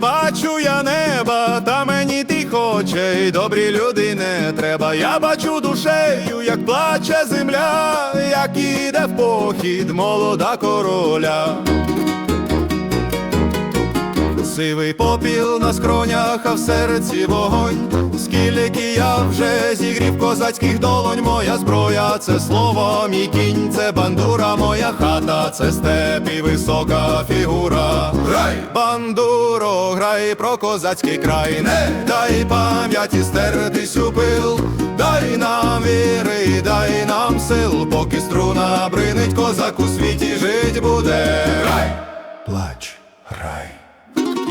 бачу я неба, та мені ти хоче, й добрі люди не треба. Я бачу душею, як плаче земля, як іде в похід молода короля. Сивий попіл на скронях, а в серці вогонь. Скільки я вже зігрів козацьких долонь, моя зброя, це слово, мій кінь, це бандура, моя хата, це степ і висока фігура. Грай, бандуро, грай про козацький край, не дай пам'яті стертись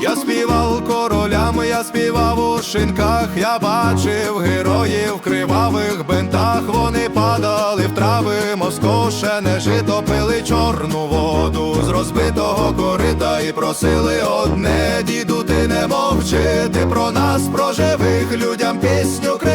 Я співав королям, я співав у шинках, я бачив героїв кривавих бентах, вони падали в трави, москошене жито пили чорну воду. З розбитого корита і просили одне, діду, ти не мовчи, ти про нас, про живих людям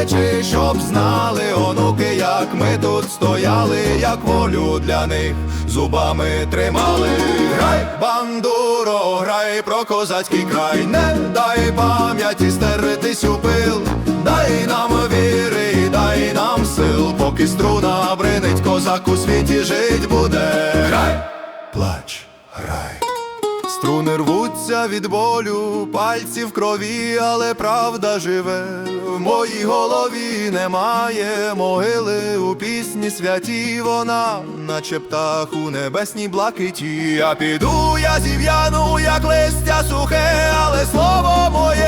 пісню щоб знали онуки, як ми тут стояли, як волю для них зубами тримали. Грай, бандуро, грай про козацький край, не дай пам'яті стеретись у пил, дай нам віри, дай нам сил, поки струна бринить, козак у світі жить буде. Грай, плач, грай. Струни рвуться від болю, пальці в крові, але правда живе. В моїй голові немає могили у пісні святі вона, наче птах у небесній блакиті. Я піду, я зів'яну, як листя сухе, але слово моє,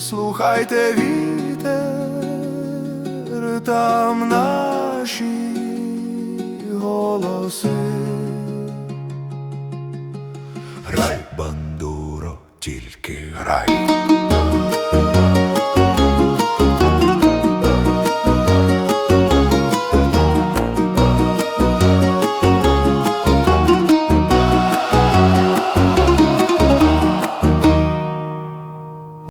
слухайте вітер, там наші голоси. Рай бандуро, тільки рай.